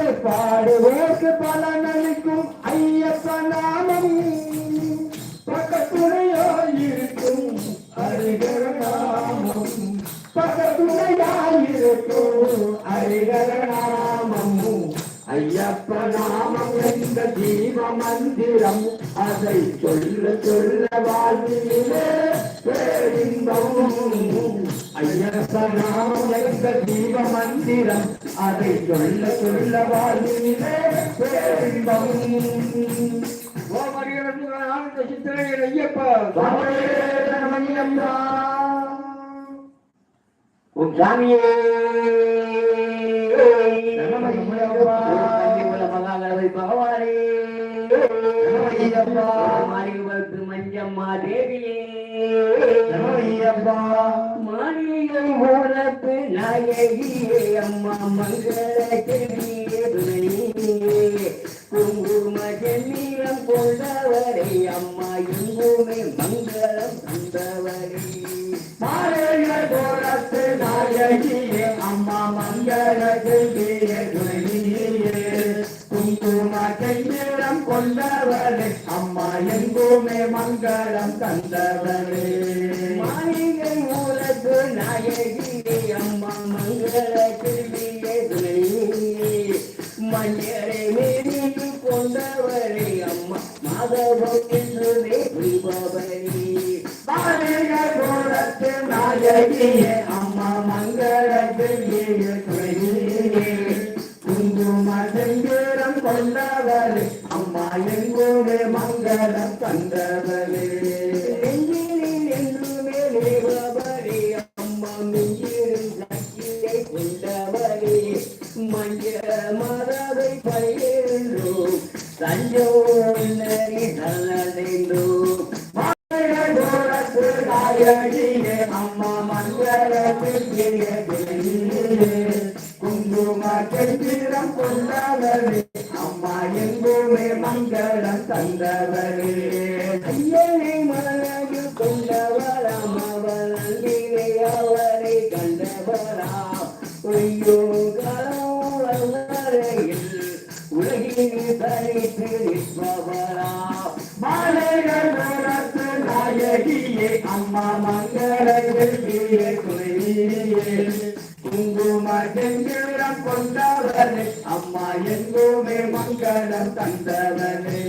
பாடுவோர்க்கு பலனளிக்கும் ஐயப்ப நாமம். பக்கத்துணையோ இருக்கும் அறிகர நாமம். பக்கத்துணையாயிருக்கும் அறிகர என்ற ஜீவ மந்திரம் அதை சொல்ல சொல்ல வாழ்விலே என்ற ஜீவ மந்திரம் அதை சொல்ல சொல்ல வாழ்விலே பேரின்பம் சித்திரையர் ஐயப்பா. உன் சாமியே. மாரிவத்து மஞ்சம்மா தேவியே. மாளிகை மூலத்து நாயகியே அம்மா மங்கள செல்வியே துணையே. குங்கும செம்மீரம் கொண்டவரே அம்மா எங்குமே மங்களம் தந்தவரே. மாலைய கோலத்து நாயகியே அம்மா மங்கள செல்வியே துணையே. குங்கும செம்மீரம் கொண்டவரே எங்குமே மங்களம் தந்தவரே மாளிகை மூலத்து நாயகியே அம்மா மங்கள செல்வியே துணை மஞ்சளை மீறி கொண்டவரே அம்மா. மாதவம் என்றுமே புரிபவரே மாளிக கோலத்து நாயகியே அம்மா மங்கள செல்வியே துணை மங்கள கொண்டவரே மஞ்ச மரபை பயிர்ந்தோம் தஞ்சோரி நல்லடைந்தோம் அம்மா மங்கள மங்களம் தந்தவரே ஐயனை மனது கொண்டவராம் அவள் அவரை கண்டவராம் ஐயோ கலவரையில் உலகில் தனித்து நிற்பவராம் மாலைகள் நாயகியே அம்மா மங்கள துணையே தந்தவனே அம்மா எங்கோமே மங்களம் தந்தவனே.